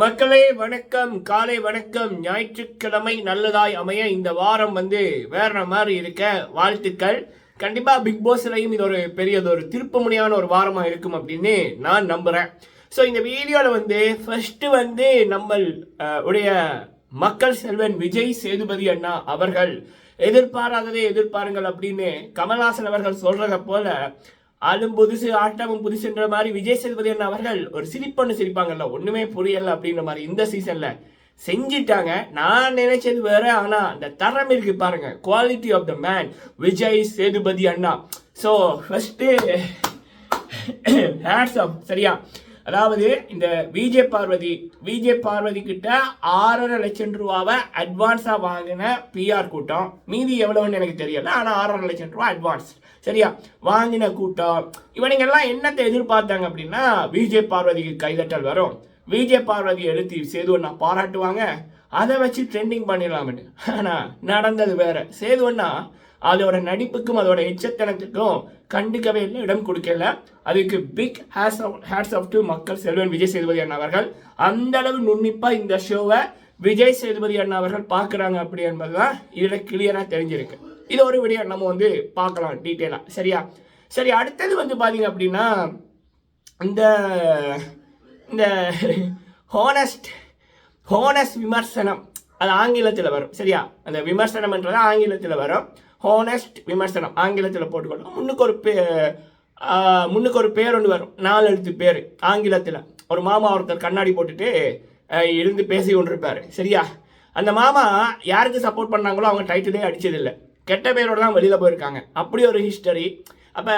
மக்களே வணக்கம். காலை வணக்கம். ஞாயிற்றுக்கிழமை நல்லதாய் அமைய இந்த வாரம் வந்து வேற மாதிரி இருக்க வாழ்த்துக்கள். கண்டிப்பா பிக் பாஸ்லையும் இது ஒரு பெரியது ஒரு திருப்பமுனையான ஒரு வாரமா இருக்கும் அப்படின்னு நான் நம்புறேன். ஸோ இந்த வீடியோவில் வந்து ஃபர்ஸ்ட் வந்து நம்ம உடைய மக்கள் செல்வன் விஜய் சேதுபதி அண்ணா அவர்கள் எதிர்பாராததை எதிர்பாருங்கள் அப்படின்னு கமல்ஹாசன் அவர்கள் சொல்றத போல ஆளும் புதுசு ஆட்டமும் புதுசுன்ற மாதிரி விஜய் சேதுபதி அண்ணா அவர்கள் ஒரு சிரிப்பொன்னு சிரிப்பாங்கல்ல ஒண்ணுமே புரியல அப்படின்ற மாதிரி இந்த சீசன்ல செஞ்சிட்டாங்க. நான் நினைச்சது வேற ஆனா அந்த தரம் இருக்கு பாருங்க. Quality of the man Vijay Sethupathi Anna. So first hats off சரியா? அதாவது இந்த விஜே பார்வதி விஜே பார்வதி கிட்ட ஆறரை லட்சம் ரூபாவை அட்வான்ஸாக வாங்கின பிஆர் கூட்டம். மீதி எவ்வளோன்னு எனக்கு தெரியல ஆனால் ஆறரை லட்சம் ரூபா அட்வான்ஸ் சரியா? வாங்கின கூட்டம். இவனுங்க எல்லாம் என்னத்தை எதிர்பார்த்தாங்க அப்படின்னா விஜே பார்வதிக்கு கைதட்டல் வரும். விஜே பார்வதி எழுத்தி சேதுவண்ணா பாராட்டுவாங்க. அதை வச்சு ட்ரெண்டிங் பண்ணிடலாம்னு. ஆனால் நடந்தது வேற. சேதுவண்ணா அதோட நடிப்புக்கும் அதோட எச்சத்தனத்துக்கும் கண்டுக்கவே இல்லை இடம் கொடுக்கல. அதுக்கு big hats off hats off to Makkal Selvan Vijay Sethupathi அண்ணா அவர்கள் அந்த அளவு நுண்ணிப்பாக இந்த ஷோவை விஜய் சேதுபதி அண்ணா அவர்கள் பார்க்குறாங்க அப்படி என்பதுதான் இதில் கிளியராக தெரிஞ்சிருக்கு. இது ஒரு வீடியோ நம்ம வந்து பார்க்கலாம் டீட்டெயிலாக சரியா? சரி அடுத்தது வந்து பார்த்தீங்க அப்படின்னா இந்த இந்த ஹோனஸ்ட் ஹோனஸ் விமர்சனம். அது ஆங்கிலத்தில் வரும். சரியா? அந்த விமர்சனம்ன்றது ஆங்கிலத்தில் வரும். ஹோனஸ்ட் விமர்சனம். ஆங்கிலத்தில் போட்டுக்கொள்ளும் முன்னுக்கு ஒரு பே முன்னுக்கு ஒரு பேர் ஒன்று வரும். நாலு எழுத்து பேர். ஆங்கிலத்தில். ஒரு மாமா ஒருத்தர் கண்ணாடி போட்டுட்டு எழுந்து இருந்து பேசி கொண்டிருப்பார். சரியா? அந்த மாமா யாருக்கு சப்போர்ட் பண்ணாங்களோ அவங்க டைட்டிலே அடித்ததில்லை கெட்ட பேரோட தான் வெளியில் போயிருக்காங்க. அப்படி ஒரு ஹிஸ்டரி அப்போ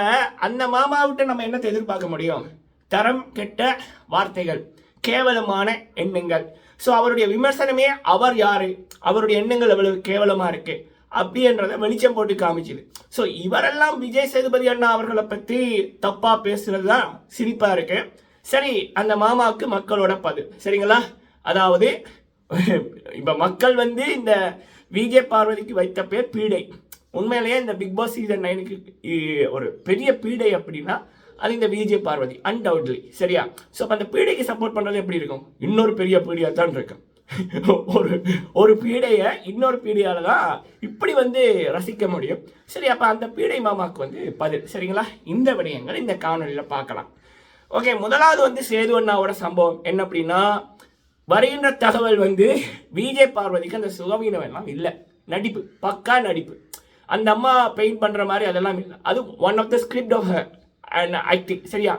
அந்த மாமாவிட்ட நம்ம என்னத்தை எதிர்பார்க்க முடியும்? தரம் கெட்ட வார்த்தைகள் கேவலமான எண்ணங்கள். ஸோ அவருடைய விமர்சனமே அவர் யாரு? அவருடைய எண்ணங்கள் எவ்வளவு கேவலமாக இருக்கு? அப்படின்றத வெளிச்சம் போட்டு காமிச்சுது. ஸோ இவரெல்லாம் விஜய் சேதுபதி அண்ணா அவர்களை பற்றி தப்பாக பேசுறது தான் சிரிப்பாக இருக்கு. சரி அந்த மாமாவுக்கு மக்களோட பதில். சரிங்களா? அதாவது இப்போ மக்கள் வந்து இந்த விஜய் பார்வதிக்கு வைத்த பேர் பீடை. உண்மையிலேயே இந்த பிக் பாஸ் சீசன் நைனுக்கு ஒரு பெரிய பீடை அப்படின்னா அது இந்த விஜய் பார்வதி அன்டவுட்லி சரியா? ஸோ அப்போ அந்த பீடைக்கு சப்போர்ட் பண்ணுறது எப்படி இருக்கும்? இன்னொரு பெரிய பீடியாக தான் இருக்கும். ஒரு ஒரு பீடையை இன்னொரு பீடையால தான் இப்படி வந்து ரசிக்க முடியும். சரி அப்போ அந்த பீடை மாமாவுக்கு வந்து பதில் சரிங்களா? இந்த விடயங்கள் இந்த காணொலியில் பார்க்கலாம். ஓகே முதலாவது வந்து சேது அண்ணாவோட சம்பவம் என்ன அப்படின்னா வருகின்ற தகவல் வந்து விஜய் பார்வதிக்கு அந்த சுகவீனம் எல்லாம் இல்லை. நடிப்பு பக்கா நடிப்பு. அந்த அம்மா பெயிண்ட் பண்ணுற மாதிரி அதெல்லாம் இல்லை. அது one of the script of acting சரியா?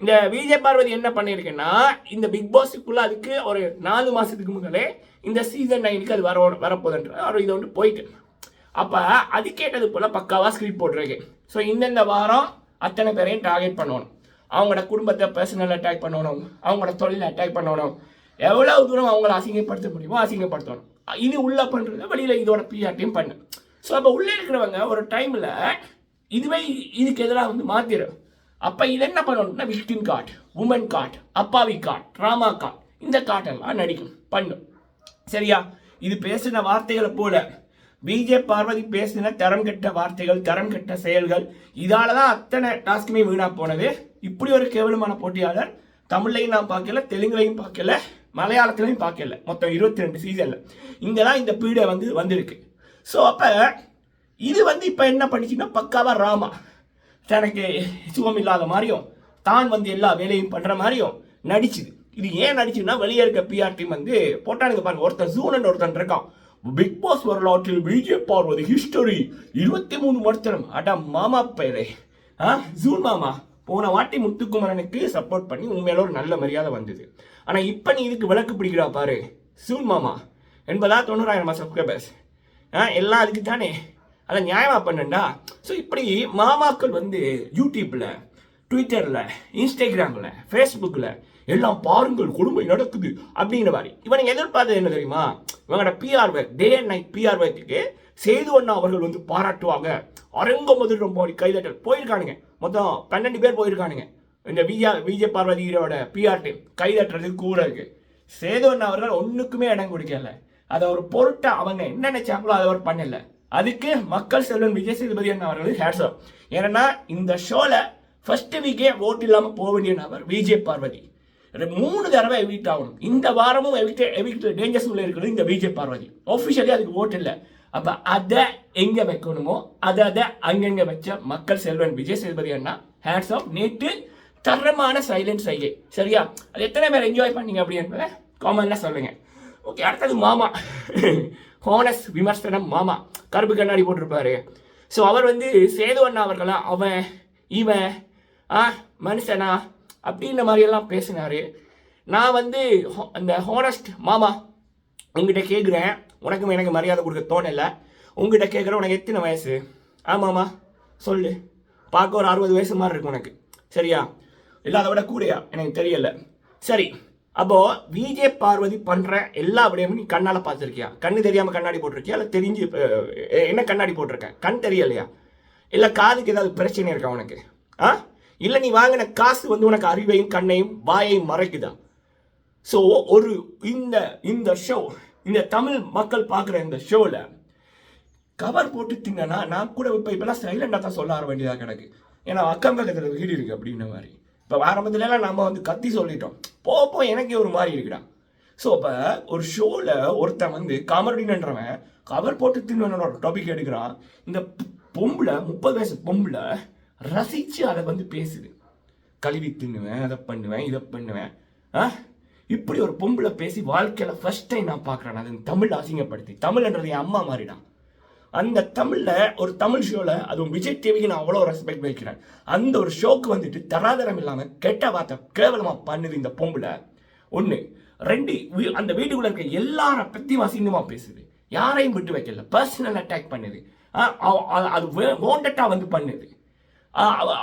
இந்த விஜய் பார்வதி என்ன பண்ணியிருக்கேன்னா இந்த பிக் பாஸுக்குள்ளே அதுக்கு ஒரு நாலு மாதத்துக்கு முதலே இந்த சீசன் நைனுக்கு அது வர வரப்போகுதுன்ற ஒரு இது வந்து போயிட்டு அப்போ அது கேட்டது போல் பக்காவாக ஸ்கிரிப்ட் போட்டிருக்கு. ஸோ இந்தந்த வாரம் அத்தனை பேரையும் டார்கெட் பண்ணணும். அவங்களோட குடும்பத்தை பர்சனல் அட்டாக் பண்ணணும். அவங்களோட தொழிலை அட்டாக் பண்ணணும். எவ்வளவு தூரம் அவங்கள அசிங்கப்படுத்த முடியுமோ அசிங்கப்படுத்தணும். இது உள்ளே பண்ணுறது வெளியில் இதோட பிஆர்டியும் பண்ணு. ஸோ அப்போ உள்ளே இருக்கிறவங்க ஒரு டைமில் இதுவே இதுக்கு எதிராக வந்து மாத்திரும். அப்போ இது என்ன பண்ணணும்னா விக்டிம் கார்டு உமன் கார்டு அப்பாவி கார்டு ட்ராமா கார்டு இந்த கார்டெல்லாம் நடிக்கும் பண்ணும். சரியா? இது பேசின வார்த்தைகளை போல பிஜே பார்வதி பேசின தரம் கெட்ட வார்த்தைகள் தரம் கெட்ட செயல்கள் இதால தான் அத்தனை டாஸ்க்குமே வீணாக போனது. இப்படி ஒரு கேவலமான போட்டியாளர் தமிழ்லையும் நான் பார்க்கல தெலுங்குலையும் பார்க்கல மலையாளத்திலையும் பார்க்கல மொத்தம் இருபத்தி ரெண்டு சீசனில் இங்கே தான் இந்த பீடை வந்து வந்திருக்கு. ஸோ அப்போ இது வந்து இப்போ என்ன பண்ணிச்சுன்னா பக்காவாக ராமா தனக்கு சுகம் இல்லாத மாதிரியும் தான் வந்து எல்லா வேலையும் பண்ணுற மாதிரியும் நடிச்சுது. இது ஏன் நடிச்சுன்னா வெளியே இருக்க பிஆர் டீம் வந்து போட்டானுங்க பாருங்க ஒருத்தன் சூனன் ஒருத்தன் இருக்கான். பிக் பாஸ் வரலாற்றில் விஜய் பார்வதி ஹிஸ்டரி இருபத்தி மூணு வருஷம் அட மாமா பேரே. ஆ ஜூன் மாமா போன வாட்டி முத்துக்குமரனுக்கு சப்போர்ட் பண்ணி உண்மையில ஒரு நல்ல மரியாதை வந்தது. ஆனால் இப்போ நீ இதுக்கு விளக்கு பிடிக்கிறா பாரு சூன் மாமா. என்பதா தொண்ணூறாயிரமா சப்ஸ்கிரைபர்ஸ் எல்லாம் அதுக்கு தானே அதை நியாயமாக பண்ணண்டா? ஸோ இப்படி மாமாக்கள் வந்து யூடியூப்பில் ட்விட்டரில் இன்ஸ்டாகிராமில் ஃபேஸ்புக்கில் எல்லாம் பாருங்கள் கொடுமை நடக்குது அப்படிங்கிற மாதிரி இவனுங்க எதிர்பார்த்தது என்ன தெரியுமா? இவங்களோட PR work day and night PR ஒர்க்குக்கு சேது அண்ணா அவர்கள் வந்து பாராட்டுவாங்க. அரங்க முதல் ரொம்ப கைதட்டல் போயிருக்கானுங்க. மொத்தம் பன்னெண்டு பேர் போயிருக்கானுங்க. இந்த விஜயா விஜய் பார்வதியோட பிஆர் டீம் கைதட்டுறதுக்கு கூட இருக்கு. சேது அவர்கள் ஒன்றுக்குமே இடம் கொடுக்கல. அதை ஒரு பொருட்டை அவங்க என்ன நினைச்சாங்களோ அதை அவர் பண்ணல. அதுக்கு மக்கள் செல்வன் விஜய் சேதுபதி அண்ணா அவர்களுக்கு ஹேட்ஸ் ஏன்னா இந்த ஷோல ஃபர்ஸ்ட் வீக்கே ஓட் இல்லாமல் போக வேண்டிய நபர் விஜய் பார்வதி. மூணு தடவை எவிக்ட் ஆகணும். இந்த வாரமும் எவிக்ட் எவிக்ட் டேஞ்சர்ஸ் உள்ள இருக்கிறது இந்த விஜய் பார்வதி. ஒஃபிஷியலி அதுக்கு ஓட்டு இல்லை. அப்போ அதை எங்கே வைக்கணுமோ அதை அதை அங்கங்கே வச்ச மக்கள் செல்வன் விஜய் சேதுபதி அண்ணா ஹேட்ஸ் ஆஃப் நேற்று தரமான சைலன்ஸ் செய்கை சரியா? அது எத்தனை பேர் என்ஜாய் பண்ணீங்க அப்படின்னு காமன்ல சொல்லுங்கள் ஓகே அடுத்தது மாமா. ஹோனஸ் விமர்சனம் மாமா. கருப்பு கண்ணாடி போட்டிருப்பாரு. ஸோ அவர் வந்து சேது அண்ணா அவர்களா? அவன் இவன் ஆ மனுஷனா? அப்படின்ற மாதிரியெல்லாம் பேசினாரு. நான் வந்து ஹோ- அந்த ஹோனஸ்ட் மாமா உங்ககிட்ட கேட்குறேன் உனக்கும் எனக்கு மரியாதை கொடுக்க தோணலை. உங்ககிட்ட கேட்குறேன் உனக்கு எத்தனை வயசு? ஆமாம்மா சொல்லு. பார்க்க ஒரு அறுபது வயசு மாதிரி இருக்கும் உனக்கு. சரியா? இல்லை அதை விட கூடயா? எனக்கு தெரியலை. சரி அப்போ விஜே பார்வதி பண்ற எல்லா விடயமும் நீ கண்ணால பார்த்துருக்கியா? கண்ணு தெரியாம கண்ணாடி போட்டிருக்கியா? இல்லை தெரிஞ்சு என்ன கண்ணாடி போட்டிருக்க? கண் தெரியலையா? இல்லை காதுக்கு ஏதாவது பிரச்சனை இருக்கா உனக்கு? ஆ? இல்லை நீ வாங்கின காசு வந்து உனக்கு அறிவையும் கண்ணையும் வாயையும் மறைக்குதா? ஸோ ஒரு இந்த இந்த ஷோ இந்த தமிழ் மக்கள் பார்க்குற இந்த ஷோவில் கவர் போட்டு திங்கன்னா நான் கூட இப்போ இப்போலாம் சைலண்டாக தான் சொல்ல ஆர வேண்டியதாக கிடக்கு. ஏன்னா அக்கம் பக்கத்தில் வீடு இருக்குது அப்படின்ற மாதிரி. இப்போ ஆரம்பத்துலலாம் நம்ம வந்து கத்தி சொல்லிட்டோம். போ போ எனக்கே ஒரு மாதிரி இருக்குடா. ஸோ அப்போ ஒரு ஷோவில் ஒருத்தன் வந்து காமெடினன்றவன் கவர் போட்டு தின்னு டாபிக் எடுக்கிறான். இந்த பொம்பளை முப்பது வயசு பொம்பளை ரசித்து அதை வந்து பேசுது. கழுவி தின்னுவேன் அதை பண்ணுவேன் இதை பண்ணுவேன். ஆ? இப்படி ஒரு பொம்பளை பேசி வாழ்க்கையில் ஃபர்ஸ்ட் டைம் நான் பார்க்குறேன். அது தமிழ் அசிங்கப்படுத்தி. தமிழ்ன்றது என் அம்மா மாறிடான் அந்த தமிழில் ஒரு தமிழ் ஷோவில் அதுவும் விஜய் டிவிக்கு நான் அவ்வளோ ரெஸ்பெக்ட் வைக்கிறேன். அந்த ஒரு ஷோக்கு வந்துட்டு தராதரம் இல்லாமல் கெட்ட வார்த்தை கேவலமாக பண்ணுது இந்த பொம்பளை ஒன்று ரெண்டு வீ- அந்த வீட்டுக்குள்ள இருக்க எல்லார பற்றியும் அசிங்கமா பேசுது. யாரையும் விட்டு வைக்கல. பர்சனல் அட்டாக் பண்ணுது. ஆ, அவ- அது வாண்டட்டா வந்து பண்ணுது.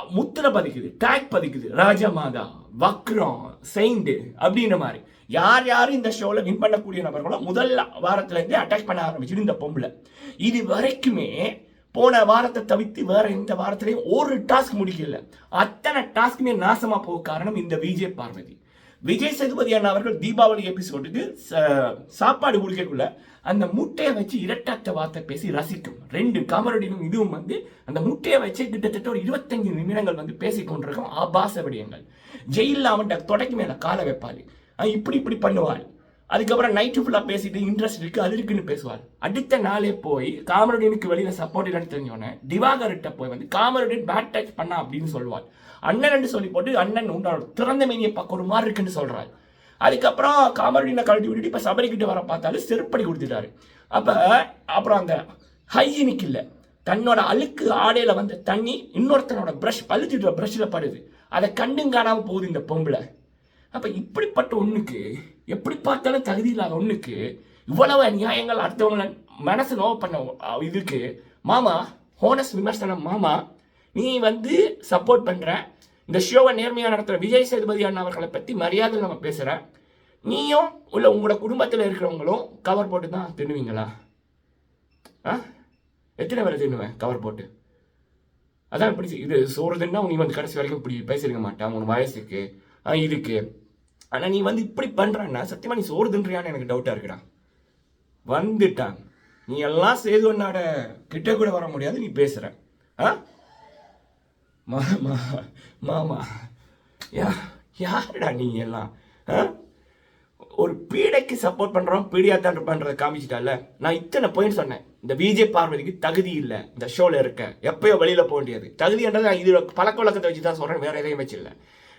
முத்திரை பதிக்குது டேக் பதிக்குது. ராஜமாதா வக்ரம் செயிண்ட் அப்படின்ற மாதிரி. யார் யார் இந்த ஷோவில் வின் பண்ணக்கூடிய நபர்களோ முதல் வாரத்துல இருந்தே அட்டாக் பண்ண ஆரம்பிச்சிடு இந்த பொம்பளை. இது வரைக்குமே போன வாரத்தை தவிர்த்து வேற எந்த வாரத்திலையும் ஒரு டாஸ்க் முடிக்கல. அத்தனை டாஸ்க்குமே நாசமா போக காரணம் இந்த விஜய் பார்வதி. விஜய் சேதுபதி அண்ணா அவர்கள் தீபாவளி எபிசோடுக்கு ச- சாப்பாடு குடிக்கக்குள்ள அந்த முட்டையை வச்சு இரட்டாத்த வார்த்தை பேசி ரசிக்கும். ரெண்டு காமரடியும் இதுவும் வந்து அந்த முட்டையை வச்சு கிட்டத்தட்ட ஒரு இருபத்தஞ்சு நிமிடங்கள் வந்து பேசிக் கொண்டிருக்கும் ஆபாச விடயங்கள். ஜெயிலில் அவன்கிட்ட தொடக்கி மேல காலை வைப்பாள் இப்படி இப்படி பண்ணுவாள். அதுக்கப்புறம் நைட்டு ஃபுல்லாக பேசிட்டு இன்ட்ரெஸ்ட் இருக்கு அது இருக்குன்னு பேசுவாள். அடுத்த நாளே போய் காமரடினுக்கு வெளியில சப்போர்ட் இல்லைன்னு தெரிஞ்சோடனே திவாகர்கிட்ட போய் வந்து காமரடின் பேட் டச் பண்ணா அப்படின்னு சொல்லுவாள். அண்ணன் சொல்லி போட்டு அண்ணன் உன்னோட திறந்த மேனியை பார்க்க ஒரு மாதிரி இருக்குன்னு சொல்றாள். அதுக்கப்புறம் காமரடினை கழட்டி விட்டுட்டு இப்போ சபரிக்கிட்ட வர பார்த்தாலும் செருப்படி கொடுத்துட்டாரு. அப்போ அப்புறம் அந்த ஹைஜீனிக் இல்லை தன்னோட அழுக்கு ஆடையில் வந்த தண்ணி இன்னொருத்தனோட ப்ரஷ் பழுத்துட்டு ப்ரஷ்ஷில் படுது. அதை கண்டும் காணாம போகுது இந்த பொம்பளை. அப்போ இப்படிப்பட்ட ஒன்றுக்கு எப்படி பார்த்தாலும் தகுதி இல்லாத ஒன்றுக்கு இவ்வளவு நியாயங்கள் அடுத்தவங்கள மனசு நோவ பண்ண இதுக்கு மாமா ஹோனஸ் விமர்சனம் மாமா நீ வந்து சப்போர்ட் பண்ணுற இந்த ஷோவை நேர்மையாக நடத்துகிற விஜய் சேதுபதி அண்ணா அவர்களை பற்றி மரியாதை நம்ம பேசுகிறேன் நீயும் உள்ள உங்களோட குடும்பத்தில் இருக்கிறவங்களும் கவர் போட்டு தான் தின்னுவீங்களா? ஆ? எத்தனை பேரை தின்னுவேன் கவர் போட்டு? அதான் இப்படி இது சொல்கிறதுன்னா நீ வந்து கடைசி வரைக்கும் இப்படி பேசியிருக்க மாட்டான் உன் வயசுக்கு ஆ இதுக்கு. ஆனால் நீ வந்து இப்படி பண்ணுறன்னா சத்தியமா நீ சோறு தின்றியான்னு எனக்கு டவுட்டாக இருக்குடா. வந்துட்டான். நீ எல்லாம் சேது அண்ணாட கிட்ட கூட வர முடியாது நீ பேசுற. ஆ? மாமா மாமா. யா யாருடா நீ எல்லாம்? ஆ? ஒரு பீடைக்கு சப்போர்ட் பண்றோம் பீடியா தான் இருப்பான்றதை காமிச்சிட்டால? நான் இத்தனை பாயிண்ட் சொன்னேன். இந்த விஜய் பார்வதிக்கு தகுதி இல்லை. இந்த ஷோல இருக்க. எப்பயோ வெளியில போக வேண்டியது. தகுதின்றது நான் இது பழக்க வழக்கத்தை வச்சு தான் சொல்றேன் வேற எதையும் வச்சு இல்லை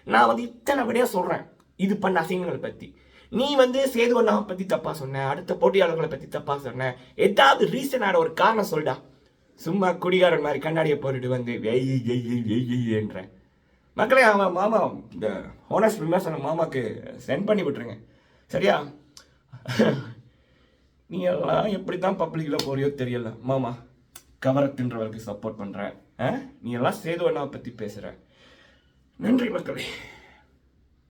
நான் வந்து இத்தனை விடையா சொல்றேன். இது பண்ண அசிங்கங்களை பற்றி நீ வந்து சேது அண்ணாவை பற்றி தப்பாக சொன்ன அடுத்த போட்டியாளர்களை பற்றி தப்பாக சொன்ன ஏதாவது ரீசனான ஒரு காரணம் சொல்டா. சும்மா குடிகாரன் மாதிரி கண்ணாடியை போட்டுட்டு வந்து எய் எய் வெய் வெய்ன்றேன் மக்களே அவன் மாமா இந்த ஹோனஸ் விமர்சனம் மாமாவுக்கு சென்ட் பண்ணி விட்டுருங்க. சரியா? நீ எல்லாம் எப்படி தான் பப்ளிக்கில் போறியோ தெரியல. மாமா கவரை தின்றவருக்கு சப்போர்ட் பண்ணுற நீ எல்லாம் சேது அண்ணாவை பற்றி பேசுகிற நன்றி மக்களே.